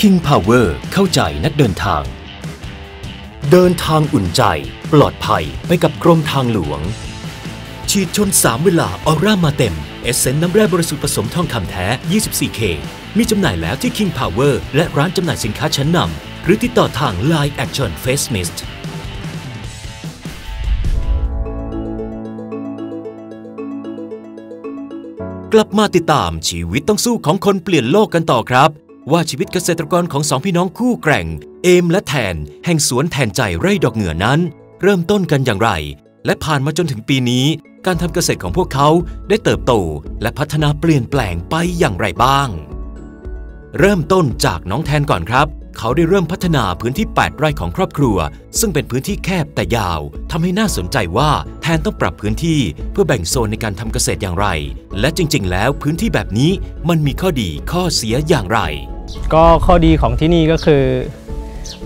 King Power เข้าใจนักเดินทาง เดินทางอุ่นใจ ปลอดภัยไปกับกรมทางหลวง ฉีดชน 3 เวลาออร่ามาเต็ม เอเซนต์น้ำแร่บริสุทธิ์ผสมทองคำแท้ 24K มีจำหน่ายแล้วที่ King Power และร้านจำหน่ายสินค้าชั้นนำหรือติดต่อทาง Line Action Face Mist กลับมาติดตามชีวิตต้องสู้ของคนเปลี่ยนโลกกันต่อครับ ว่าชีวิตเกษตรกรของสองพี่น้องคู่แกร่ง เอมและแทน แห่งสวนแทนใจไร่ดอกเหงื่อนั้น เริ่มต้นกันอย่างไร และผ่านมาจนถึงปีนี้ การทำเกษตรของพวกเขาได้เติบโต และพัฒนาเปลี่ยนแปลงไปอย่างไรบ้าง เริ่มต้นจากน้องแทนก่อนครับ เขาได้เริ่มพัฒนาพื้นที่ 8 ไร่ของครอบครัว ซึ่งเป็นพื้นที่แคบแต่ยาวทำให้น่าสนใจว่าแทนต้องปรับพื้นที่เพื่อแบ่งโซนในการทำเกษตรอย่างไร และจริง ๆ แล้วพื้นที่แบบนี้มันมีข้อดีข้อเสียอย่างไร ก็ข้อดีของที่นี่ก็คือ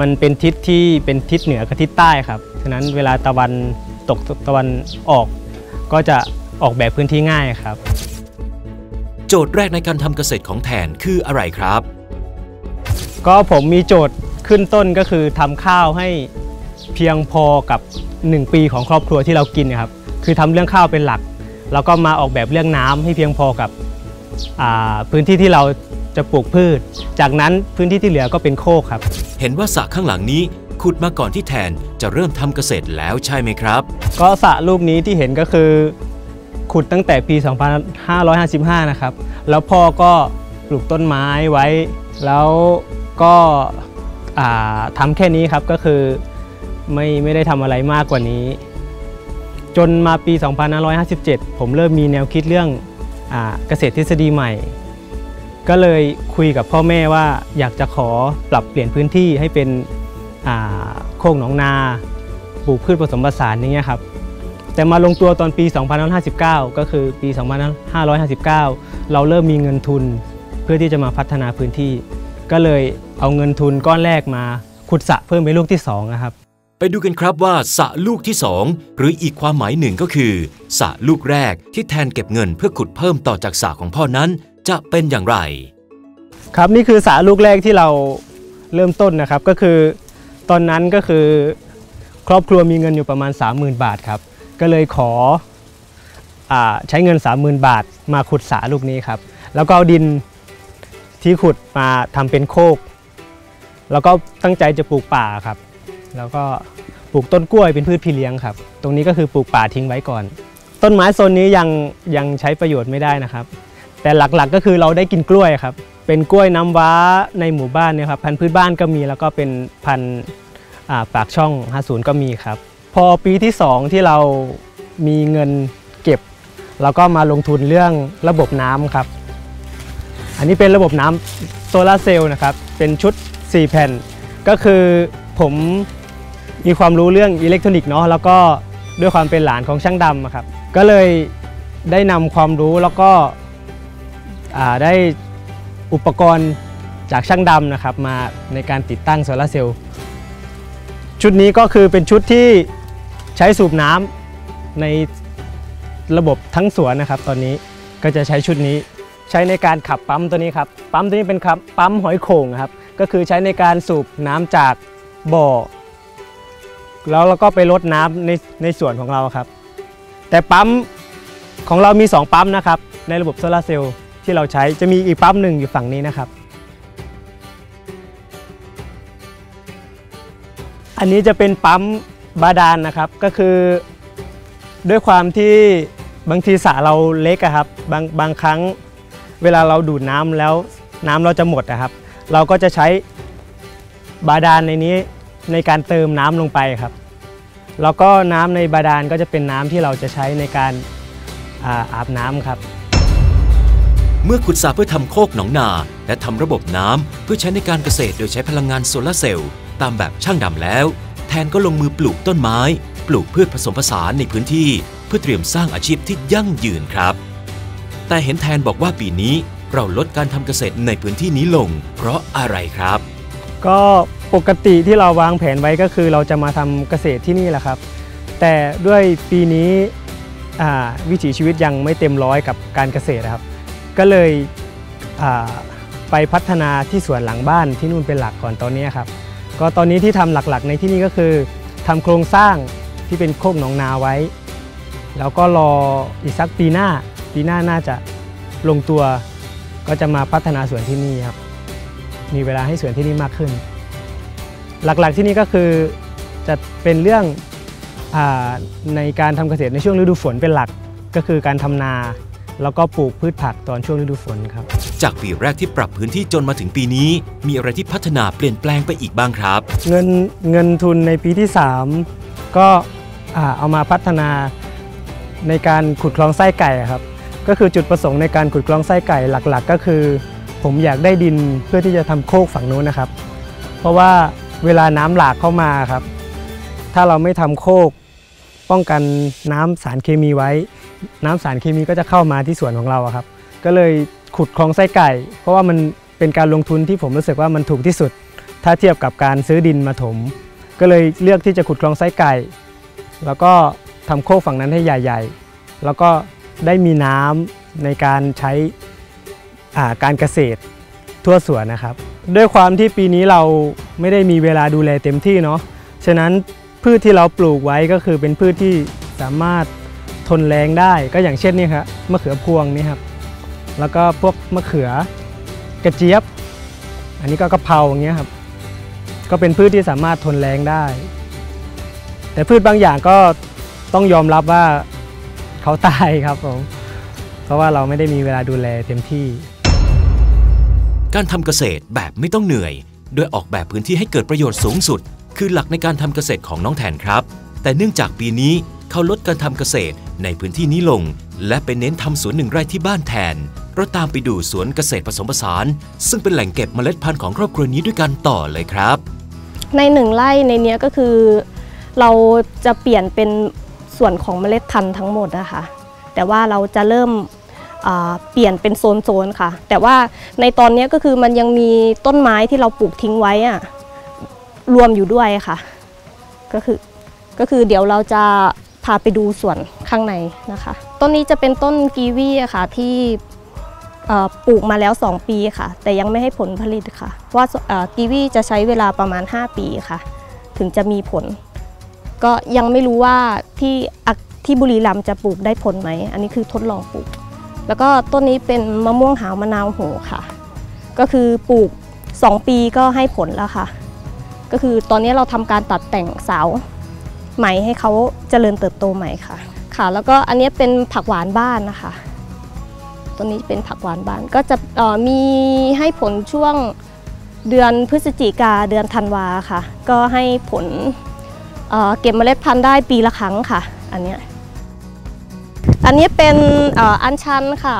มันเป็นทิศที่เป็นทิศเหนือกับทิศใต้ครับ ฉะนั้นเวลาตะวันตกตะวันออก ก็จะออกแบบพื้นที่ง่ายครับ โจทย์แรกในการทำเกษตรของแทนคืออะไรครับ ก็ผมมีโจทย์ขึ้นต้นก็คือทำข้าวให้เพียงพอกับ 1 ปีของครอบครัวที่เรากินนะครับ คือทำเรื่องข้าวเป็นหลัก แล้วก็มาออกแบบเรื่องน้ำให้เพียงพอกับอ่าพื้นที่ที่เรา จะปลูกพืช จากนั้นพื้นที่ที่เหลือก็เป็นโคกครับ เห็นว่าสระข้างหลังนี้ขุดมาก่อนที่แทนจะเริ่มทำเกษตรแล้วใช่ไหมครับ ก็สระลูกนี้ที่เห็นก็คือ ขุดตั้งแต่ปี 2555 นะครับ แล้วพ่อก็ปลูกต้นไม้ไว้ แล้วก็อ่าทำแค่นี้ครับก็คือไม่ไม่ได้ทำอะไรมากกว่านี้ จนมาปี 2557 ผมเริ่มมีแนวคิดเรื่องอาเกษตรทฤษฎีใหม่ ก็เลยคุยกับพ่อแม่ว่าอยากจะขอปรับเปลี่ยนพื้นที่ให้เป็นโคกหนองนาปลูกพืชผสมผสานอย่างเงี้ยครับแต่มาลงตัวตอนปี 2559 ก็คือปี 2559 เราเริ่มมีเงินทุนเพื่อที่จะมาพัฒนาพื้นที่ ก็เลยเอาเงินทุนก้อนแรกมาขุดสระเพิ่มเป็นลูกที่2นะครับไปดูกันครับว่าสระลูกที่ 2 หรืออีกความหมายหนึ่งก็คือสระลูกแรกที่แทนเก็บเงินเพื่อขุดเพิ่มต่อจากสระของพ่อนั้น จะเป็นอย่างไร ครับนี่คือสระลูกแรกที่เราเริ่มต้นนะครับ ก็คือตอนนั้นก็คือครอบครัวมีเงินอยู่ประมาณ 30,000 บาทครับ ก็เลยขออใช้เงิน 30,000 บาท มาขุดสระลูกนี้ครับ แล้วก็เอาดินที่ขุดมาทำเป็นโคก แล้วก็ตั้งใจจะปลูกป่าครับ แล้วก็ปลูกต้นกล้วยเป็นพืชพี่เลี้ยงครับ ตรงนี้ก็คือปลูกป่าทิ้งไว้ก่อน ต้นไม้โซนนี้ยังยังใช้ประโยชน์ไม่ได้นะครับ แต่หลักๆก็คือเราได้กินกล้วยครับ เป็นกล้วยน้ำว้าในหมู่บ้านเนี่ยครับ พันธุ์พื้นบ้านก็มีแล้วก็เป็นพันธุ์อ่าปากช่อง 50 ก็มีครับ พอปีที่ 2 ที่เรามีเงินเก็บ เราก็มาลงทุนเรื่องระบบน้ำครับ อันนี้เป็นระบบน้ำโซลาร์เซลล์นะครับ เป็นชุด 4 แผ่น ก็คือผมมีความรู้เรื่องอิเล็กทรอนิกส์เนาะแล้วก็ด้วยความเป็นหลานของช่างดำครับ ก็เลยได้นำความรู้แล้วก็ ได้อุปกรณ์จากช่างดำนะครับมาในการติดตั้งโซลาร์เซลล์ชุดนี้ก็คือเป็นชุดที่ใช้สูบน้ำในระบบทั้งสวนนะครับ ตอนนี้ก็จะใช้ชุดนี้ใช้ในการขับปั๊มตัวนี้ครับปั๊มตัวนี้เป็นครับปั๊มหอยโข่งครับก็คือใช้ในการสูบน้ำจากบ่อ แล้วเราก็ไปลดน้ำในในส่วนของเราครับ แต่ปั๊มของเรามี 2 ปั๊มนะครับในระบบโซลาร์เซลล์ ที่เราใช้จะมีอีกปั๊มหนึ่งอยู่ฝั่งนี้นะครับ อันนี้จะเป็นปั๊มบาดาลนะครับก็คือ ด้วยความที่บางทีสระเราเล็กอะครับบางบางครั้งเวลาเราดูดน้ำแล้วน้ำเราจะหมดนะครับ เราก็จะใช้บาดาลในนี้ในการเติมน้ำลงไปครับแล้วก็น้ำในบาดาลก็จะเป็นน้ำที่เราจะใช้ในการอาอาบน้ำครับ เมื่อขุดสระเพื่อทำโคกหนองนา และทำระบบน้ำเพื่อใช้ในการเกษตรโดยใช้พลังงานโซลาร์เซลล์ตามแบบช่างดำแล้ว แทนก็ลงมือปลูกต้นไม้ ปลูกพืชผสมผสานในพื้นที่ เพื่อเตรียมสร้างอาชีพที่ยั่งยืนครับ แต่เห็นแทนบอกว่าปีนี้เราลดการทำเกษตรในพื้นที่นี้ลง เพราะอะไรครับ ก็ปกติที่เราวางแผนไว้ก็คือเราจะมาทำเกษตรที่นี่แหละครับ แต่ด้วยปีนี้วิถีชีวิตยังไม่เต็มร้อยกับการเกษตรครับ ก็เลยไปพัฒนาที่สวนหลังบ้านที่นู่นเป็นหลักก่อนตอนนี้ครับ ก็ตอนนี้ที่ทำหลักๆ ในที่นี่ก็คือทำโครงสร้างที่เป็นโคกหนองนาไว้ แล้วก็รออีกสักปีหน้า ปีหน้าน่าจะลงตัว ก็จะมาพัฒนาสวนที่นี่ครับ มีเวลาให้สวนที่นี่มากขึ้น หลักๆที่นี่ก็คือจะเป็นเรื่องอในการทำเกษตรในช่วงฤดูฝนเป็นหลักก็คือการทำนา แล้วก็ปลูกพืชผักตอนช่วงฤดูฝนครับ จากปีแรกที่ปรับพื้นที่จนมาถึงปีนี้ มีอะไรที่พัฒนาเปลี่ยนแปลงไปอีกบ้างครับ เงินเงินทุนในปีที่ 3 ก็อ่าเอามาพัฒนาในการขุดคลองไส้ไก่ครับก็คือจุดประสงค์ในการขุดคลองไส้ไก่หลักๆ ก็คือ ผมอยากได้ดินเพื่อที่จะทำโคกฝั่งนู้นนะครับ เพราะว่าเวลาน้ำหลากเข้ามาครับ ถ้าเราไม่ทำโคกป้องกันน้ำสารเคมีไว้ น้ำสารเคมีก็จะเข้ามาที่สวนของเราครับ ก็เลยขุดคลองไส้ไก่ เพราะว่ามันเป็นการลงทุนที่ผมรู้สึกว่ามันถูกที่สุด ถ้าเทียบกับการซื้อดินมาถม ก็เลยเลือกที่จะขุดคลองไส้ไก่ แล้วก็ทำโคกฝั่งนั้นให้ใหญ่ ๆ แล้วก็ได้มีน้ำในการใช้การเกษตรทั่วสวนนะครับ ด้วยความที่ปีนี้เราไม่ได้มีเวลาดูแลเต็มที่เนาะฉะนั้นพืชที่เราปลูกไว้ก็คือเป็นพืชที่สามารถ นแรงได้ก็อย่างเช่นนี่ครับมะเขือพวงนี่ครับแล้วก็พวกมะเขือกระเจี๊ยบ อันนี้ก็กะเพราอย่างเงี้ยครับก็เป็นพืชที่สามารถทนแรงได้ แต่พืชบางอย่างก็ต้องยอมรับว่าเขาตายครับผมเพราะว่าเราไม่ได้มีเวลาดูแลเต็มที่ การทำเกษตรแบบไม่ต้องเหนื่อย โดยออกแบบพื้นที่ให้เกิดประโยชน์สูงสุด คือหลักในการทำเกษตรของน้องแทนครับ แต่เนื่องจากปีนี้ เขาลดการทำเกษตรในพื้นที่นี้ลง และไปเน้นทำสวนหนึ่งไร่ที่บ้านแทน เราตามไปดูสวนเกษตรผสมผสาน ซึ่งเป็นแหล่งเก็บเมล็ดพันธุ์ของครอบครัวนี้ด้วยกันต่อเลยครับ ในหนึ่งไร่ในเนี้ยก็คือ เราจะเปลี่ยนเป็นส่วนของเมล็ดพันธุ์ทั้งหมดนะคะ แต่ว่าเราจะเริ่มเปลี่ยนเป็นโซนๆค่ะ แต่ว่าในตอนนี้ก็คือมันยังมีต้นไม้ที่เราปลูกทิ้งไว้อะรวมอยู่ด้วยค่ะ ก็คือก็คือเดี๋ยวเราจะ พาไปดูส่วนข้างในนะคะ ต้นนี้จะเป็นต้นกีวีค่ะที่ปลูกมาแล้ว 2 ปีค่ะ แต่ยังไม่ให้ผลผลิตค่ะเพราะว่ากีวีจะใช้เวลาประมาณ 5 ปีค่ะ ถึงจะมีผล ก็ยังไม่รู้ว่าที่ที่บุรีรัมย์จะปลูกได้ผลไหม อันนี้คือทดลองปลูก แล้วก็ต้นนี้เป็นมะม่วงหาวมะนาวโหค่ะ ก็คือปลูก 2 ปีก็ให้ผลแล้วค่ะ ก็คือตอนนี้เราทำการตัดแต่งเสา ใหม่ให้เขาเจริญเติบโตใหม่ค่ะ ค่ะ แล้วก็อันนี้เป็นผักหวานบ้านนะคะต้นนี้เป็นผักหวานบ้านก็จะมีให้ผลช่วงเดือนพฤศจิกาเดือนธันวาค่ะ ก็ให้ผลเเก็บเมล็ดพันธุ์ได้ปีละครั้งค่ะ อันนี้อันนี้เป็นเอ่ออัญชันค่ะ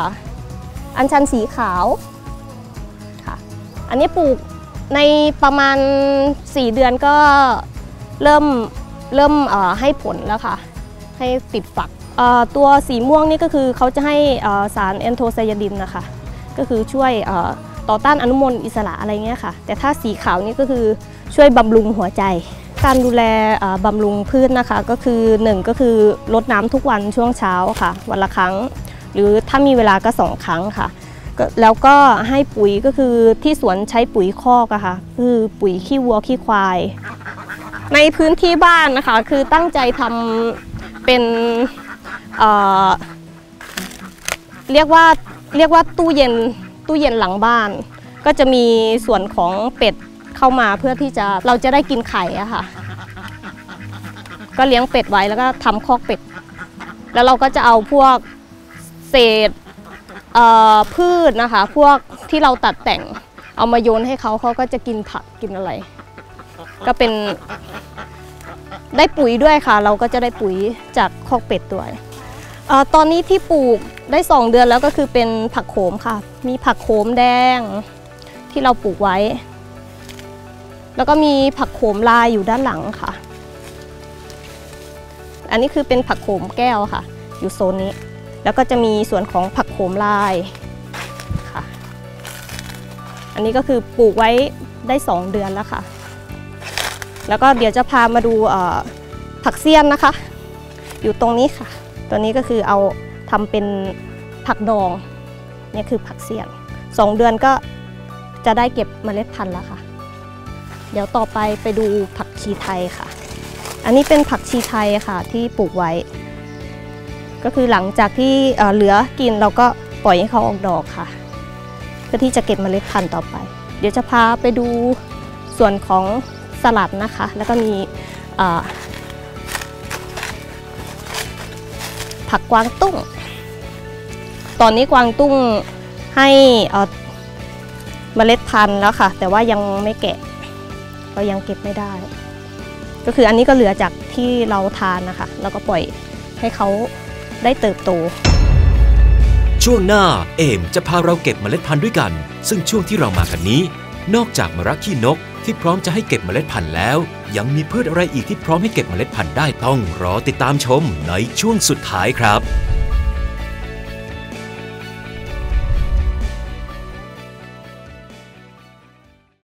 อัญชันสีขาวค่ะ อันนี้ปลูกในประมาณ 4 เดือนก็เริ่ม เริ่มให้ผลแล้วค่ะ ให้ติดฝักตัวสีม่วงนี่ก็คือเขาจะให้สารแอนโทไซยาดินนะคะ ก็คือช่วยต่อต้านอนุมูลอิสระอะไรเงี้ยค่ะ แต่ถ้าสีขาวนี่ก็คือช่วยบำรุงหัวใจ การดูแลบำรุงพืชนะคะ ก็คือหนึ่งก็คือรดน้ำทุกวันช่วงเช้าค่ะ วันละครั้ง หรือถ้ามีเวลาก็สองครั้งค่ะ แล้วก็ให้ปุ๋ยก็คือที่สวนใช้ปุ๋ยคอกอะค่ะ คือปุ๋ยขี้วัวขี้ควาย ในพื้นที่บ้านนะคะ คือตั้งใจทำเป็นเเรียกว่าเรียกว่าตู้เย็นตู้เย็นหลังบ้าน ก็จะมีส่วนของเป็ดเข้ามาเพื่อที่จะเราจะได้กินไข่อะค่ะ ก็เลี้ยงเป็ดไว้แล้วก็ทำคอกเป็ด แล้วเราก็จะเอาพวกเศษเพืชนะคะ พวกที่เราตัดแต่งเอามาโยนให้เขาเขาก็จะกินผักกินอะไร ก็เป็น ได้ปุ๋ยด้วยค่ะ เราก็จะได้ปุ๋ยจากคอกเป็ดด้วยอตอนนี้ที่ปลูกได้ 2 เดือนแล้วก็คือเป็นผักโขมค่ะ มีผักโขมแดงที่เราปลูกไว้ แล้วก็มีผักโขมลายอยู่ด้านหลังค่ะ อันนี้คือเป็นผักโขมแก้วค่ะ อยู่โซนนี้ แล้วก็จะมีส่วนของผักโขมลายค่ะ อันนี้ก็คือปลูกไว้ได้ 2 เดือนแล้วค่ะ แล้วก็เดี๋ยวจะพามาดูผักเสี้ยนนะคะ อยู่ตรงนี้ค่ะ ตัวนี้ก็คือเอาทำเป็นผักดองนี่คือผักเสี้ยนสองเดือนก็จะได้เก็บเมล็ดพันธุ์แล้วค่ะ เดี๋ยวต่อไปไปดูผักชีไทยค่ะ อันนี้เป็นผักชีไทยค่ะที่ปลูกไว้ ก็คือหลังจากที่เอ่อเหลือกินเราก็ปล่อยให้เขาออกดอกค่ะ เพื่อที่จะเก็บเมล็ดพันธุ์ต่อไป เดี๋ยวจะพาไปดูส่วนของ สลัดนะคะ แล้วก็มีผักกวางตุ้ง ตอนนี้กวางตุ้งให้เมล็ดพันธุ์แล้วค่ะ แต่ว่ายังไม่แกะเรายังเก็บไม่ได้ ก็คืออันนี้ก็เหลือจากที่เราทานนะคะ แล้วก็ปล่อยให้เขาได้เติบโต ช่วงหน้าเอมจะพาเราเก็บเมล็ดพันธุ์ด้วยกัน ซึ่งช่วงที่เรามากันนี้ นอกจากมะระขี้นก ที่พร้อมจะให้เก็บเมล็ดพันธุ์แล้ว ยังมีพืชอะไรอีกที่พร้อมให้เก็บเมล็ดพันธุ์ได้ต้องรอติดตามชมในช่วงสุดท้ายครับ